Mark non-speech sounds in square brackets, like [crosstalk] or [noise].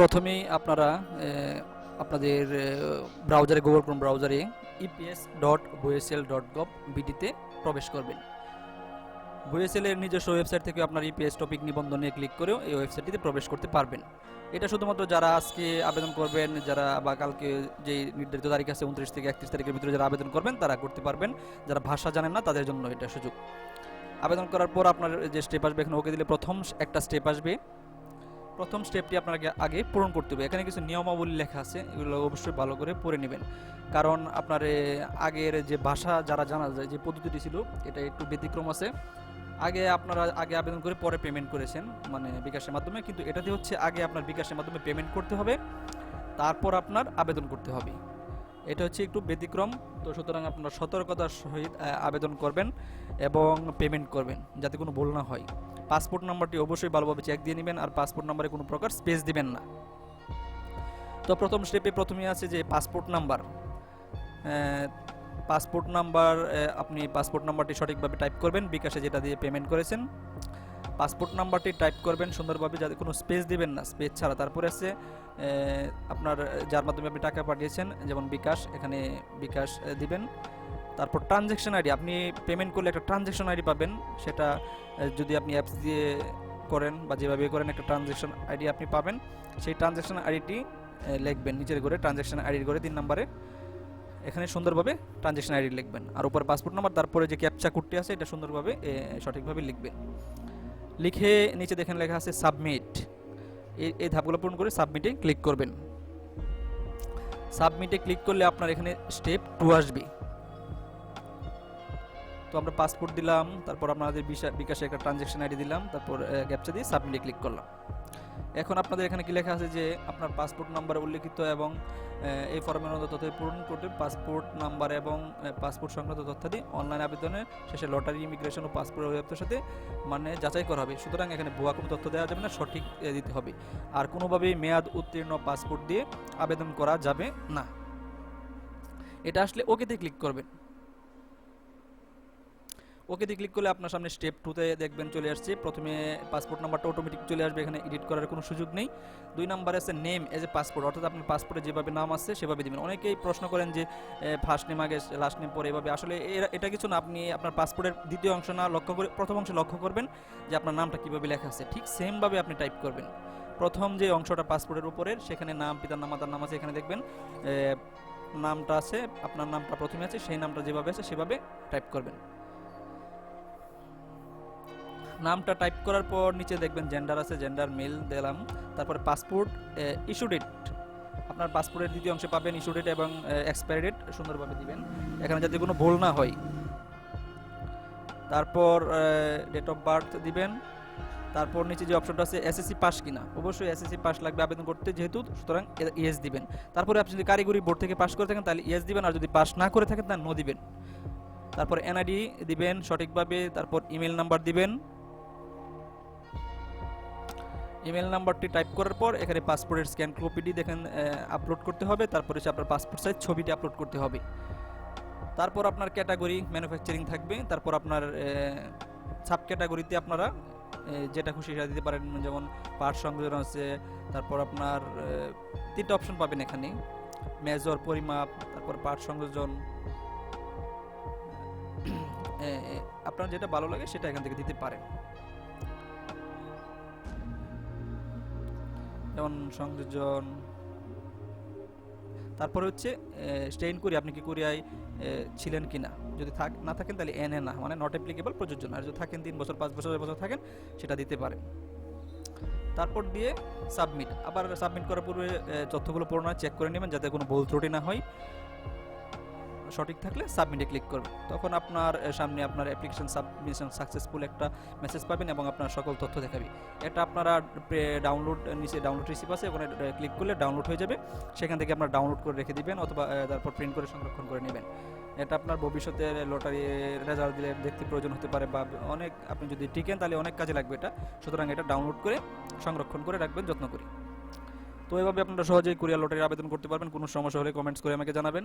প্রথমেই আপনারা আপনাদের ব্রাউজারে গুগল ক্রোম ব্রাউজারে ইপিএস ডট বুয়েসেল ডট গভ বিডিতে প্রবেশ করবেন। বুয়েসেল এর নিজস্ব ওয়েবসাইট থেকে আপনার ইপিএস টপিক নিবন্ধনে ক্লিক করেও এই ওয়েবসাইটটিতে প্রবেশ করতে পারবেন। এটা শুধুমাত্র যারা আজকে আবেদন করবেন, যারা বা কালকে যে নির্ধারিত তারিখ আছে উনত্রিশ থেকে একত্রিশ তারিখের ভিতরে যারা আবেদন করবেন, তারা করতে পারবেন। যারা ভাষা জানেন না, তাদের জন্য এটা সুযোগ। আবেদন করার পর আপনার যে স্টেপ আসবে, এখানে ওকে দিলে প্রথম একটা স্টেপ আসবে। প্রথম স্টেপটি আপনাকে আগে পূরণ করতে হবে। এখানে কিছু নিয়মাবলী লেখা আছে, এগুলো অবশ্যই ভালো করে পড়ে নেবেন। কারণ আপনার আগের যে ভাষা যারা জানা যায়, যে পদ্ধতিটি ছিল, এটা একটু ব্যতিক্রম আছে। আগে আপনারা আগে আবেদন করে পরে পেমেন্ট করেছেন মানে বিকাশের মাধ্যমে। কিন্তু এটাতে হচ্ছে আগে আপনার বিকাশের মাধ্যমে পেমেন্ট করতে হবে, তারপর আপনার আবেদন করতে হবে। এটা হচ্ছে একটু ব্যতিক্রম। তো সুতরাং আপনারা সতর্কতার সহিত আবেদন করবেন এবং পেমেন্ট করবেন, যাতে কোনো ভুল না হয়। পাসপোর্ট নাম্বারটি অবশ্যই ভালোভাবে চেক দিয়ে নেবেন আর পাসপোর্ট নাম্বারে কোনো প্রকার স্পেস দিবেন না। তো প্রথম স্টেপে প্রথমে আছে যে পাসপোর্ট নাম্বার। পাসপোর্ট নাম্বার আপনি পাসপোর্ট নাম্বারটি সঠিকভাবে টাইপ করবেন, বিকাশে যেটা দিয়ে পেমেন্ট করেছেন। পাসপোর্ট নাম্বারটি টাইপ করবেন সুন্দরভাবে যাতে কোনো স্পেস দিবেন না স্পেস ছাড়া। তারপরে আছে আপনার, যার মাধ্যমে আপনি টাকা পাঠিয়েছেন, যেমন বিকাশ, এখানে বিকাশ দিবেন। তারপর ট্রানজ্যাকশন আইডি আপনি পেমেন্ট করলে একটা ট্রানজ্যাকশন আইডি পাবেন। সেটা যদি আপনি অ্যাপস দিয়ে করেন বা যেভাবে করেন, একটা ট্রানজ্যাকশন আইডি আপনি পাবেন। সেই ট্রানজ্যাকশন আইডিটি লিখবেন, নিচের করে ট্রানজ্যাকশন আইডির করে তিন নম্বরে। এখানে সুন্দরভাবে ট্রানজ্যাকশন আইডি লিখবেন। আর উপর পাসপোর্ট নাম্বার তারপরে যে ক্যাপচা কোডটি আছে, এটা সুন্দরভাবে সঠিকভাবে লিখবেন। লিখে নিচে দেখেন লেখা আছে সাবমিট এই ধাপগুলো পূরণ করে সাবমিটে ক্লিক করবেন। সাবমিটে ক্লিক করলে আপনার এখানে স্টেপ টু আসবে। তো আমরা পাসপোর্ট দিলাম, তারপর আপনাদের বিকাশে একটা ট্রানজ্যাকশন আইডি দিলাম, তারপর ক্যাপচা দিয়ে সাবমিটে ক্লিক করলাম। এখন আপনাদের এখানে কি লেখা আছে যে, আপনার পাসপোর্ট নাম্বার উল্লেখিত এবং এই ফর্মের মধ্যে তথ্য পূরণ করতে পাসপোর্ট নাম্বার এবং পাসপোর্ট সংক্রান্ত তথ্যাদি অনলাইন আবেদনের শেষে লটারি ইমিগ্রেশন ও পাসপোর্ট অধিদপ্তরের সাথে মানে যাচাই করা হবে। সুতরাং এখানে ভুয়া কোনো তথ্য দেওয়া যাবে না, সঠিক দিতে হবে। আর কোনোভাবেই মেয়াদ উত্তীর্ণ পাসপোর্ট দিয়ে আবেদন করা যাবে না। এটা আসলে ওকেতে ক্লিক করবেন। ওকেতে ক্লিক করলে আপনার সামনে স্টেপ টুতে দেখবেন চলে আসছে। প্রথমে পাসপোর্ট নাম্বারটা অটোমেটিক চলে আসবে, এখানে এডিট করার কোনো সুযোগ নেই। দুই নাম্বারে আছে নেম এজ এ পাসপোর্ট অর্থাৎ আপনার পাসপোর্টে যেভাবে নাম আছে সেভাবে দিবেন। অনেকেই প্রশ্ন করেন যে ফার্স্ট নেম আগে লাস্ট নেম পরে এভাবে। আসলে এটা কিছু না, আপনি আপনার পাসপোর্টের দ্বিতীয় অংশ না লক্ষ্য করে, প্রথম অংশে লক্ষ্য করবেন যে আপনার নামটা কীভাবে লেখা আছে। ঠিক সেমভাবে আপনি টাইপ করবেন। প্রথম যে অংশটা পাসপোর্টের উপরের, সেখানে নাম, পিতার নাম, মাতার নাম আছে, এখানে দেখবেন নামটা আছে, আপনার নামটা প্রথমে আছে, সেই নামটা যেভাবে আছে, সেভাবে টাইপ করবেন। নামটা টাইপ করার পর নিচে দেখবেন জেন্ডার আছে জেন্ডার মেল দিলাম। তারপরে পাসপোর্ট ইস্যু ডেট আপনার পাসপোর্টের দ্বিতীয় অংশে পাবেন ইস্যু ডেট এবং এক্সপায়ারি ডেট সুন্দরভাবে দিবেন। এখানে যাতে কোনো ভুল না হয়। তারপর ডেট অফ বার্থ দিবেন। তারপর নিচে যে অপশনটা আছে এসএসসি পাস কিনা। অবশ্যই এসএসসি পাস লাগবে আবেদন করতে, যেহেতু সুতরাং ইয়েস দিবেন। তারপরে আপনি যদি কারিগরি বোর্ড থেকে পাস করে থাকেন, তাহলে ইয়েস দিবেন। আর যদি পাস না করে থাকেন, তাহলে নো দিবেন। তারপর এনআইডি দিবেন সঠিকভাবে। তারপর ইমেল নাম্বার দিবেন। ইমেল নাম্বারটি টাইপ করার পর এখানে পাসপোর্টের স্ক্যান কপিটি দেখেন আপলোড করতে হবে। তারপরে হচ্ছে আপনার পাসপোর্ট সাইজ ছবিটি আপলোড করতে হবে। তারপর আপনার ক্যাটাগরি ম্যানুফ্যাকচারিং থাকবে। তারপর আপনার সাব ক্যাটাগরিতে আপনারা যেটা খুশি সেটা দিতে পারেন। যেমন পার্ট সংযোজন আছে, তারপর আপনার তিনটা অপশন পাবেন এখানে। মেজর পরিমাপ, তারপর পার্ট সংযোজন। [clears throat] আপনার যেটা ভালো লাগে সেটা এখান থেকে দিতে পারেন। যেমন সংযোজন। তারপরে হচ্ছে স্টেইন করি আপনি কি কোরিয়ায় ছিলেন কি না যদি থাক, না থাকেন তাহলে এনে না মানে নট অ্যাপ্লিকেবল প্রযোজ্য না। আর যদি থাকেন তিন বছর, পাঁচ বছর বছর থাকেন, সেটা দিতে পারেন। তারপর দিয়ে সাবমিট আবার সাবমিট করার পূর্বে তথ্যগুলো পুরোনো চেক করে নেবেন, যাতে কোনো ভুল ত্রুটি না হয়। সঠিক থাকলে সাবমিটে ক্লিক করবেন। তখন আপনার সামনে আপনার অ্যাপ্লিকেশন সাবমিশন সাকসেসফুল একটা মেসেজ পাবেন এবং আপনার সকল তথ্য দেখাবে। এটা আপনারা ডাউনলোড নিচে ডাউনলোড রিসিভ আছে, ওখানে ক্লিক করলে ডাউনলোড হয়ে যাবে। সেখান থেকে আপনার ডাউনলোড করে রেখে দিবেন অথবা তারপর প্রিন্ট করে সংরক্ষণ করে নেবেন। এটা আপনার ভবিষ্যতে লটারি রেজাল্ট দিলে দেখতে প্রয়োজন হতে পারে বা অনেক, আপনি যদি টিকেন তাহলে অনেক কাজে লাগবে এটা। সুতরাং এটা ডাউনলোড করে সংরক্ষণ করে রাখবেন, যত্ন করে। তো এভাবে আপনারা সহজেই কুরিয়ার লটারির আবেদন করতে পারবেন। কোনো সমস্যা হলে কমেন্টস করে আমাকে জানাবেন।